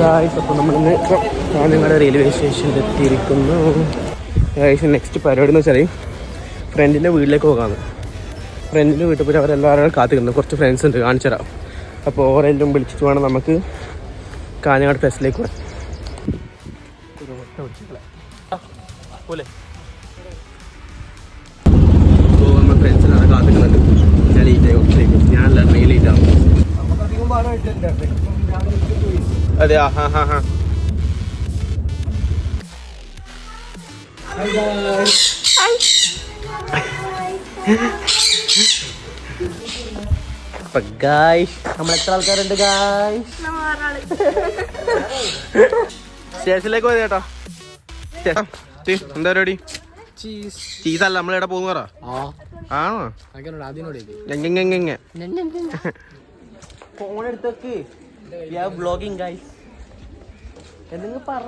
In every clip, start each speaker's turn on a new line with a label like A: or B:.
A: Guys അപ്പോൾ നമ്മളിന്ന് Kanhangad railway സ്റ്റേഷനിൽ എത്തിയിരിക്കുന്നു. ഗായ്സ് നെക്സ്റ്റ് പരിപാടി എന്ന് വെച്ചാൽ ഫ്രണ്ടിന്റെ വീട്ടിലേക്ക് പോകാമെന്ന് ഫ്രണ്ടിന്റെ വീട്ടിൽ പോയി അവരെല്ലാവരും കാത്തിരിക്കുന്നു. കുറച്ച് ഫ്രണ്ട്സ് ഉണ്ട് കാണിച്ചു തരാം അപ്പോൾ ഓരെല്ലാം വിളിച്ചിട്ട് വേണം നമുക്ക് കാഞ്ഞങ്ങാട് ഫെസ്റ്റിലേക്ക് പോകാൻ. പോലെ അപ്പോൾ നമ്മൾ ഫ്രണ്ട്സിലാണ് കാത്തിക്കുന്നുണ്ട് ഞാൻ ലേറ്റ് ഞാനല്ല ട്രെയിൻ ലേറ്റ് ആവും അതെ ആ ഹാ ഹാ ഹാ അപ്പൊ ഗായ്സ് നമ്മൾ എത്ര ആൾക്കാരുണ്ട് ഗായ്സ് സ്റ്റേഷനിലേക്ക് പോയത് ചേട്ടാ. എന്താ പരിപാടി? ചീസ് അല്ല നമ്മൾ എവിടെ പോകുന്ന പറ. ആണോ? ഫോൺ എടുത്തേക്ക് ബ്ലോഗിങ് ഗൈസ് എന്തെങ്കിലും പറ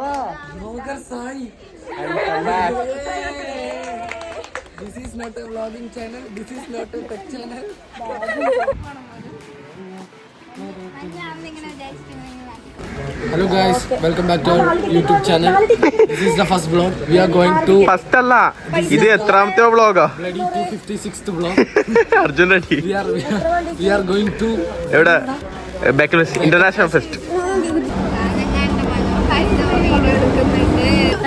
B: This is not a vlogging channel. This is not a tech channel. Hello guys, welcome back to our YouTube channel. This is the first vlog. We are going to
A: first അല്ല ഇത് എത്രാമത്തെ വ്ളോഗാ
B: bloody 256th vlog.
A: Arjun ready
B: We are we are, we are going to
A: എവിടെ back international fest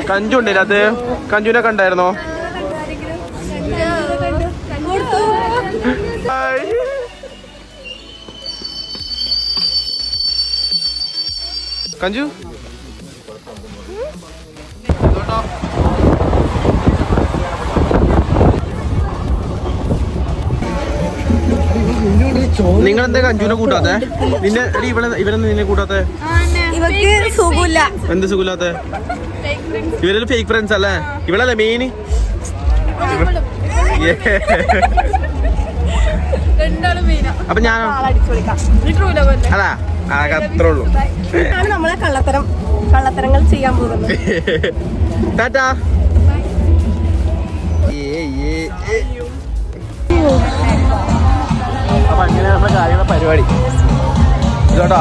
A: Kanchu ഉണ്ട് അത് കഞ്ചുനെ കണ്ടായിരുന്നോ. കഞ്ചു? നിങ്ങൾ എന്താ അഞ്ജുനെ കൂട്ടാത്തെ? നിന്നെ എടി ഇവിടെ ഇവരെന്താ നിന്നെ കൂട്ടാത്തെ?
C: ഇവക്ക് സുഖമില്ല.
A: എന്ത് സുഖമില്ലാത്ത? ഇവരെല്ലാം ഫേക്ക് ഫ്രണ്ട്സ് അല്ലേ? ഇവളല്ലേ മെയിൻ അപ്പൊ ഞാനോ? അല്ല അത്രേ ഉള്ളൂ.
C: നമ്മളെ കള്ളത്തരം കള്ളത്തരങ്ങൾ ചെയ്യാൻ പോകുന്നത്.
A: ടാറ്റാ. ഏ, ഏ. അപ്പൊ അങ്ങനെ കാര്യങ്ങളെ പരിപാടി. ഇതോട്ടോ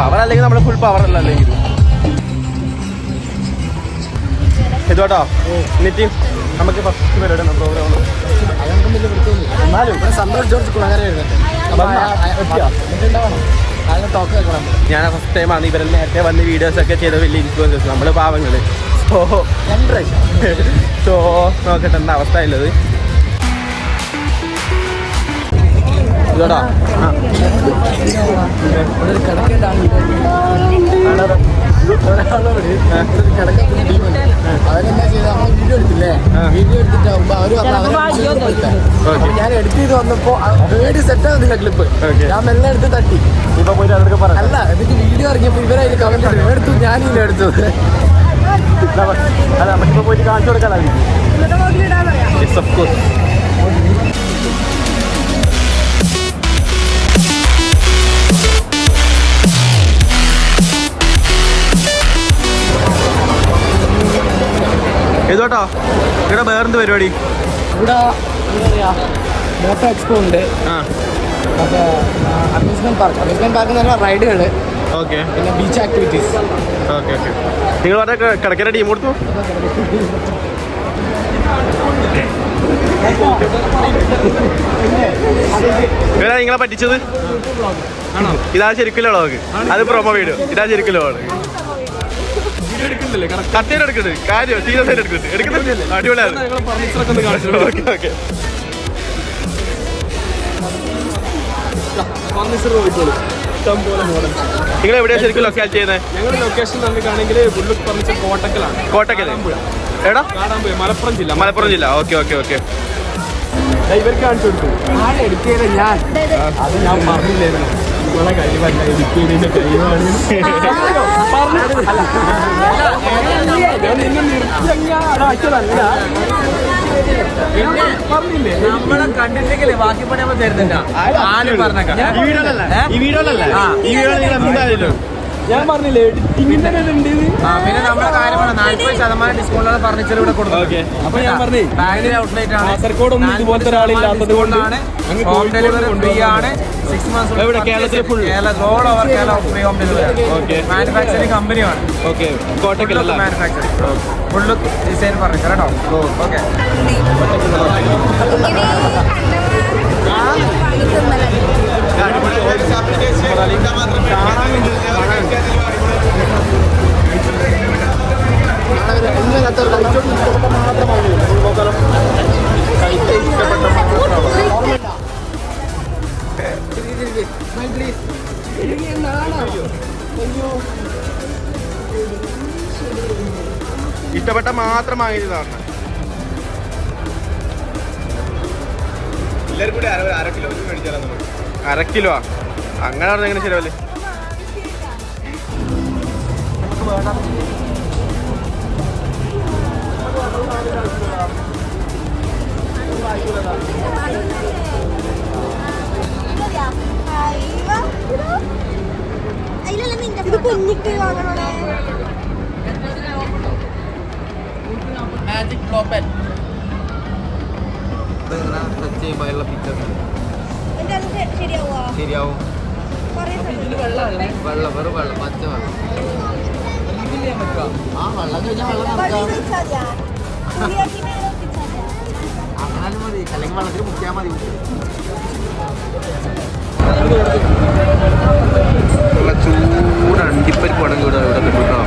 A: പവർ അല്ലെങ്കിൽ നമ്മൾ ഫുൾ പവർ അല്ല അല്ലെങ്കിൽ. ഇതോട്ടോ എന്നിട്ട് നമുക്ക് ഫസ്റ്റ് പരിപാടി പ്രോഗ്രാം. എന്നാലും
B: സന്തോഷ് ജോർജ്
A: ഞാൻ ഫസ്റ്റ് ടൈമാണ് ഇവരെ ഇവരെല്ലാം നേരത്തെ വന്ന് വീഡിയോസ് ഒക്കെ ചെയ്ത വലിയ ഇൻഫ്ലുവൻസേഴ്സ് നമ്മൾ പാവങ്ങൾ. സോ
B: രണ്ട് പ്രാവശ്യം
A: സോ നോക്കട്ടെ എന്താ അവസ്ഥ ഉള്ളത് ഇതോടാ.
B: അവരെന്താ നമ്മൾ വീഡിയോ എടുത്തില്ലേ വീഡിയോ എടുത്തിട്ടാകുമ്പോ അവർ പറഞ്ഞു ഞാൻ എഡിറ്റ് ചെയ്ത് വന്നപ്പോ പേടി സെറ്റ് ആവുന്നില്ല ക്ലിപ്പ് ഞാൻ മെല്ലെ എടുത്ത് തട്ടി.
A: ഇപ്പൊ പോയിട്ട് അവർക്ക് പറ.
B: അല്ല എന്നിട്ട് വീഡിയോ ഇറങ്ങിയപ്പോ ഇവരതിൽ കമന്റ് എടുത്തു ഞാനില്ല എടുത്തത്
A: അല്ല നമുക്കിപ്പോ പോയിട്ട് കാണിച്ചു കൊടുക്കാനായിരിക്കും
C: പറയാം
A: ഓഫ് കോഴ്സ് ഏതോട്ടോ? ഇവിടെ വേറെന്ത് പരിപാടി?
B: ഇവിടെ എന്താ പറയാ മോട്ടോ എക്സ്പോ ഉണ്ട്. Amusement park. അമ്യൂസ്മെന്റ് പാർക്ക് എന്ന് പറഞ്ഞാൽ റൈഡുകൾ.
A: ഓക്കെ
B: പിന്നെ ബീച്ച് ആക്ടിവിറ്റീസ്
A: ഓക്കെ ഓക്കെ നിങ്ങൾ പറഞ്ഞ കിടക്കര ടീം കൊടുത്തു? ഇവരാ നിങ്ങളെ പറ്റിച്ചത്? ഇതാ ശരിക്കില്ല വ്ളോഗ് അത് പ്രൊമോ വീഡിയോ ഇതാ ശരിക്കും വ്ളോഗ് എടുക്കുന്നുണ്ട് കാര്യം സീരിയസ് ആയിട്ട് എടുക്കുന്നുണ്ട് എടുക്കുന്നുണ്ട് അടിപൊളിയാണ്. ഓക്കെ ഓക്കെ നിങ്ങൾ എവിടെയാ ശരിക്കും ലൊക്കാലിറ്റി ചെയ്യുന്നത്
D: ഞങ്ങൾ ലൊക്കേഷൻ നോക്കുകയാണെങ്കിൽ ബുള്ളുക്ക് ഫർണിച്ചർ കോട്ടക്കലാണ്.
A: കോട്ടക്കൽ എടാ?
D: കാടാമ്പുഴ മലപ്പുറം ജില്ല.
A: മലപ്പുറം ജില്ല. Okay okay okay.
D: ഇവർക്ക് കാണിച്ചു കൊടുത്തു.
B: ഞാൻ എഡിറ്റ് ചെയ്ത ഞാൻ?
D: അത് ഞാൻ പറഞ്ഞില്ലായിരുന്നു നിങ്ങളെ കഴിവല്ല കഴിവാണ്. ഞാൻ നിന്നെ അടാച്ചതല്ല പറഞ്ഞില്ലേ
E: നമ്മളെ കണ്ടിട്ടില്ലേ ബാക്കി പണി നമ്മൾ തരുന്നില്ല ആരും പറഞ്ഞേക്കാം
A: ഈ വീഡിയോയിലല്ല ഈ വീഡിയോയിലല്ല ഈ വീഡിയോ നിങ്ങൾ എന്തായാലും
D: ഞാൻ പറഞ്ഞില്ലേ എഡിറ്റിംഗ് ഉണ്ട്
E: ആ, പിന്നെ നമ്മുടെ കാര്യമാണ് നാല്പത് ശതമാനം ഡിസ്കൗണ്ടിലാണ് ഫർണിച്ചർ ഇവിടെ കൊടുക്കുന്നത്.
D: ഓക്കെ. അപ്പൊ ഞാൻ പറഞ്ഞേ
E: ബാംഗ്ലൂർ ഔട്ട്ലെറ്റ് ആണ്.
D: കാസർഗോഡൊന്നും ഇതുപോലത്തെ ഒരാളില്ലാത്തത് കൊണ്ടാണ്
E: ഹോം ഡെലിവറി ഫ്രീ ആണ്. സിക്സ് മന്ത്സ്
D: എവിടെ? കേരളത്തിൽ full
E: Kerala all over Kerala free home delivery
D: Okay.
E: Manufacturing കമ്പനിയാണ്
D: ഓക്കെ. കോട്ടക്കലല്ല
E: മാനുഫാക്ചറിംഗ് ഫുള്ള് ഡിസൈൻ ഫർണിച്ചർ കേട്ടോ. ഓക്കെ.
A: ഇഷ്ടപ്പെട്ട മാത്രം വാങ്ങിയതാണ്. എല്ലാവരും കൂടി അര കിലോ മേടിച്ചാലോ നമുക്ക്? അര കിലോ അങ്ങനെ പറഞ്ഞ എങ്ങനെ ശരിയല്ലേ
C: ഇത് കുഞ്ഞിക്ക് വാങ്ങണോടെ?
E: മാജിക് ടച്ച് ചെയ്യുമ്പോൾ പിക്ചർ ശരിയാവും. വെള്ളം വെറും വെള്ളം പച്ച വെള്ളം. ആ വെള്ളം കഴിഞ്ഞാൽ വെള്ളം. അങ്ങനാലും മതി. അല്ലെങ്കിൽ വെള്ളത്തിൽ മുക്കിയാൽ മതി.
A: നല്ല ചൂട് അണ്ടിപ്പരിപ്പ് ആണെങ്കിൽ ഇവിടെ ഇവിടെ കിട്ടും.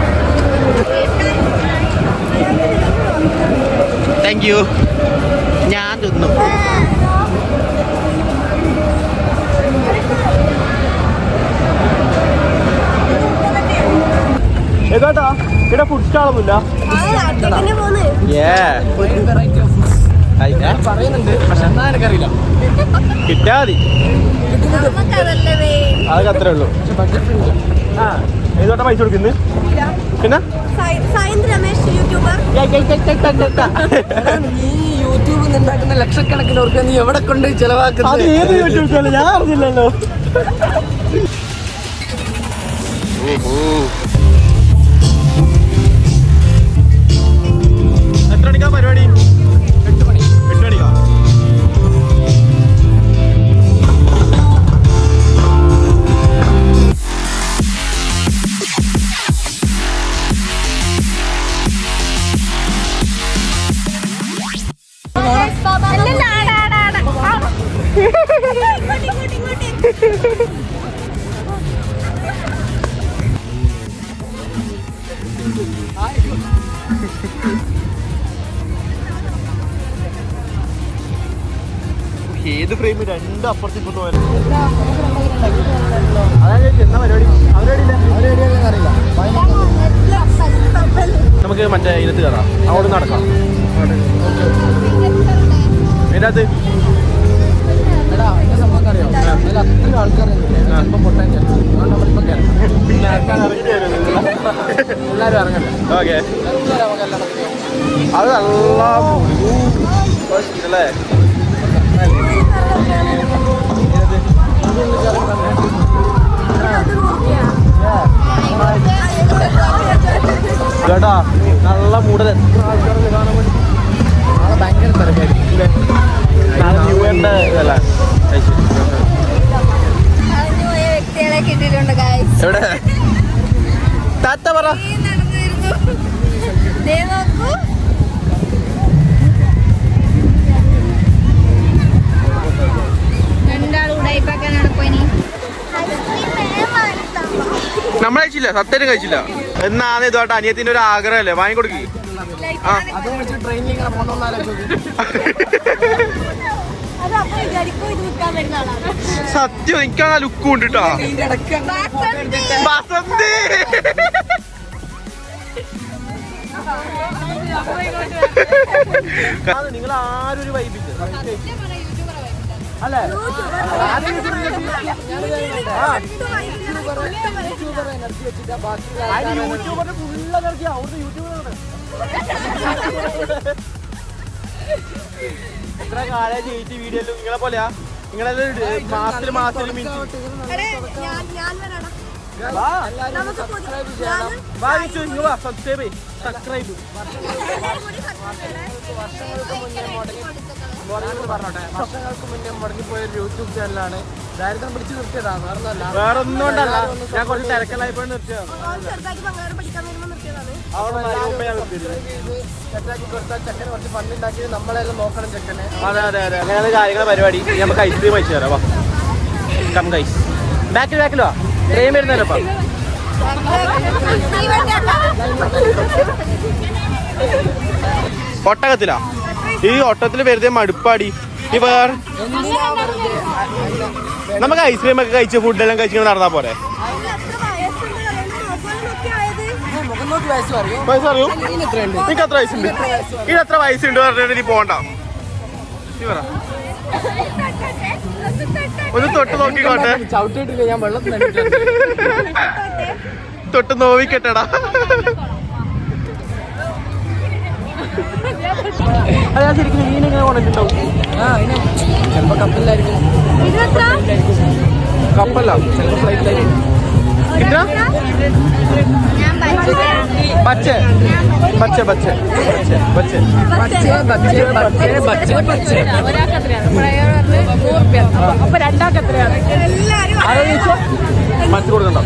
A: താങ്ക് യു ഞാൻ തിന്നു.
D: ഏതാട്ടാ? ഇവിടെ ഫുഡ് സ്റ്റാളൊന്നുമില്ല
B: പറയുന്നുണ്ട് പക്ഷെ എന്നാ എനിക്കറിയില്ല.
A: കിട്ടാ മതി.
C: നമുക്കതല്ലേ വേണ്ടി
A: അതൊക്കെ അത്രേ ഉള്ളൂ. ആ ഏതോട്ടാ പൈസ കൊടുക്കുന്നത് പിന്നെ?
C: സായിന്ദ് രമേശ് യൂട്യൂബർ.
B: നീ യൂട്യൂബിൽ ഉണ്ടാക്കുന്ന ലക്ഷക്കണക്കിന് നീ എവിടെ കൊണ്ട്
D: അത്
B: ചെലവാക്കുന്നത്
D: ഏത് യൂട്യൂബ് ഞാൻ അറിഞ്ഞില്ലല്ലോ.
A: എത്ര ഏത് ഫ്രെയിം രണ്ട് അപ്പുറത്ത് ഇപ്പുറത്ത് പോയാലും അതാ ചോദിച്ചത് എന്നാ പരിപാടി? അവരുടെ
B: അറിയില്ല.
A: നമുക്ക് മറ്റേ ഇതിനകത്ത് കയറാം അവിടെ നടക്കാം.
B: അതിനകത്ത് അത്രയും ആൾക്കാരുണ്ട്. ചിലപ്പോൾ
A: ഓക്കെ അത് നല്ല അല്ലേ കേട്ടാ നല്ല മൂടൽ എത്ര ആൾക്കാരല്ലേ കാണാൻ വേണ്ടി
B: ഭയങ്കര തിരക്കായിരിക്കും
A: എവിടെ ടാറ്റ പറ. നമ്മൾ കഴിച്ചില്ല സത്യം കഴിച്ചില്ല. എന്നാണ് ഇതോട്ട് അനിയത്തിന്റെ ഒരു ആഗ്രഹമല്ലേ? വാങ്ങി കൊടുക്കി. ആ. സത്യം എനിക്ക് ആ ലുക്കും ഉണ്ട് കേട്ടോ ബസന്തി! നിങ്ങൾ ആരും ഒരു വൈബില്ല അല്ലേ?
B: എനർജി വെച്ചിട്ട് ബാക്കി
A: അതിന് യൂട്യൂബറിന് ഫുൾ എനർജി അവിടുത്തെ യൂട്യൂബറാണ് എത്ര കാലം ജയിച്ച വീഡിയോ നിങ്ങളെ പോലെയാ. നിങ്ങളെ മാസത്തിൽ മാസത്തിൽ സബ്സ്ക്രൈബ് സബ്സ്ക്രൈബ്
B: പറഞ്ഞോട്ടെ വർഷങ്ങൾക്ക് മുന്നേ മുടങ്ങിപ്പോയ ഒരു യൂട്യൂബ് ചാനലാണ് ദാരിദ്ര്യം പിടിച്ചു നിർത്തിയതാണ് വേറൊന്നല്ല
A: വേറെ ഒന്നും ഞാൻ കുറച്ച് തിരക്കലായിപ്പോയി നിർത്തിയതാണ് അതെ അതെ അതെ. അങ്ങനെയാണ് കാര്യങ്ങളെ പരിപാടി. നമുക്ക് ഐസ്ക്രീം അയച്ചു തരാം വാ. കം ഗൈസ് ബാക്കിൽ ബാക്കിലോ ട്രെയിൻ വരുന്നല്ലോ ഒട്ടകത്തിലാ? ഈ ഒട്ടകത്തിൽ വെറുതെ മടുപ്പാടി. ഈ വേറെ നമുക്ക് ഐസ്ക്രീം ഒക്കെ കഴിച്ച് ഫുഡെല്ലാം കഴിച്ചിങ്ങനെ നടന്നാ പോരെ.
B: വയസ്സ് പറയും.
A: വയസ്സ് അറിയൂ
B: ഇതിന് എത്രയുണ്ട്
A: നിനക്ക് എത്ര വയസ്സുണ്ട്? ഇത് എത്ര വയസ്സുണ്ട് പറഞ്ഞിട്ട് നീ പോണ്ട ഒന്ന് തൊട്ട് നോക്കിക്കോട്ടെ.
B: ചവിട്ടിയിട്ടില്ല ഞാൻ വെള്ളത്തിൽ
A: തൊട്ട് നോവിക്കട്ടെടാ. അതാ ശരിക്കും മീനെങ്ങനെ കൊണ്ടിട്ടുണ്ടാവും.
B: ചിലപ്പോ കപ്പലിലായിരിക്കും.
A: കപ്പല്ല
B: ചിലപ്പോ ഫ്ലൈറ്റിലായിരിക്കും
A: കിട്ടാ
F: പച്ച.
A: പച്ച പച്ച. പച്ച പച്ച. പച്ച
B: പച്ച ബച്ചേ ബച്ചേ ബച്ചേ ബച്ചേ
C: എല്ലാരും
A: പച്ച കൊടുക്കണ്ട.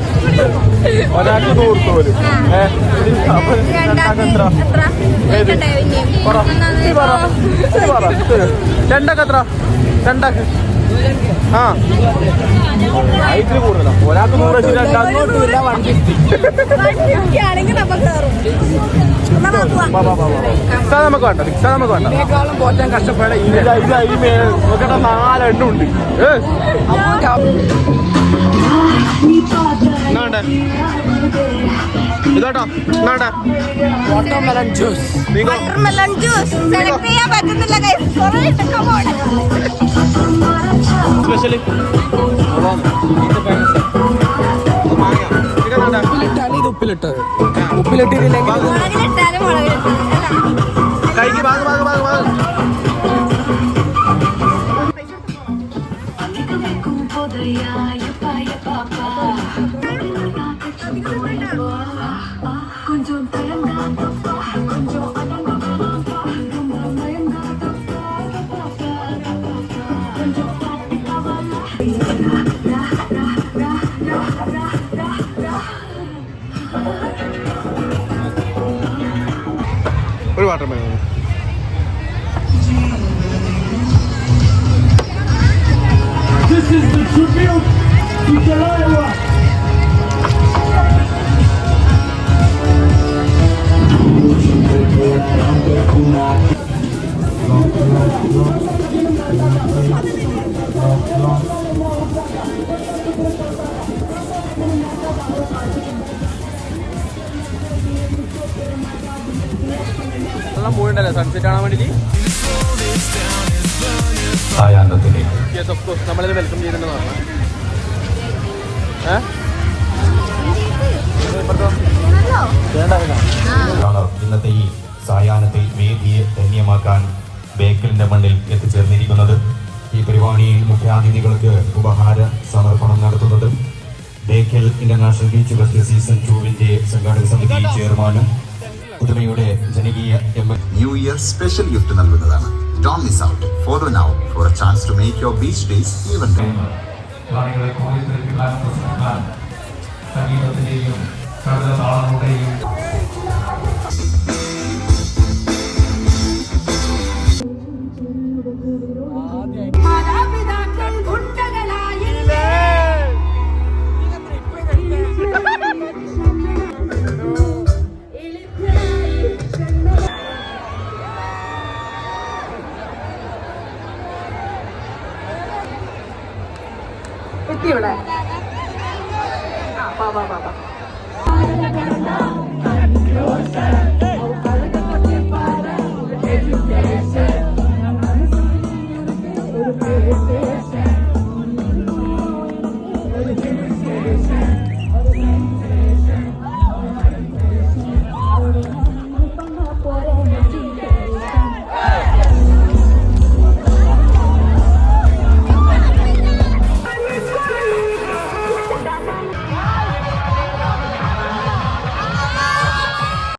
A: ഒരാൾക്ക് നൂറ് അപ്പൊ രണ്ടാൾക്ക് എത്ര? ഏത്? പറ. എത്ര? ആ. ഹൈറ്റിൽ കൂടുതലാ ഒരാൾക്ക് നൂറ് വെച്ച് രണ്ടാമത്തെ
B: വൺ ഫിഫ്റ്റി
C: ആണെങ്കിൽ നമ്മൾ കയറും എന്നാ.
A: റിക്സ നമുക്ക് വേണ്ട റിക്സ നമുക്ക് വേണ്ട.
B: ഇതിനേക്കാളും പോറ്റാൻ കഷ്ടപ്പെടാൻ
A: ഇല്ല ഇല്ല ഈ നോക്കട്ടെ നാലെണ്ണം ഉണ്ട്. ഏ? എന്നാണ്ടേ ഇതാട്ടോ എന്നാണ്ടേ
B: watermelon juice
C: watermelon juice select ചെയ്യാൻ പറ്റുന്നില്ല ഉണ്ട്. Come on.
B: സ്പെഷ്യൽ ഉപ്പിലിട്ടത്. ഉപ്പിലിട്ടിട്ടില്ലെങ്കിൽ
C: മുളകിലിട്ടാലും മുളകിലിട്ടാലും
G: watermelon. This is
A: the tribute to Delilah. Long. Sunset കാണാൻ
H: വേണ്ടി
A: യെസ് ഓഫ് കോഴ്സ് നമ്മളിത് വെൽക്കം ചെയ്തിട്ടുണ്ടെന്ന് ഏഹ്
H: ഇന്നത്തെ ഈ സായാഹ്നത്തിൽ വേദിയെ ധന്യമാക്കാൻ ബേക്കലിന്റെ മണ്ണിൽ എത്തിച്ചേർന്നിരിക്കുന്നത്. ഈ പരിപാടിയിൽ മുഖ്യാതിഥികൾക്ക് ഉപഹാര സമർപ്പണം നടത്തുന്നത് Bekal international beach festival season ടൂവിന്റെ സംഘാടക സമിതി ചെയർമാനും പുതുമയുടെ ജനകീയ
I: ന്യൂ ഇയർ സ്പെഷ്യൽ ഗിഫ്റ്റ് നൽകുന്നതാണ്. Don't miss out follow now for a chance to make your beach days even
H: സംഗീതത്തിന്റെയും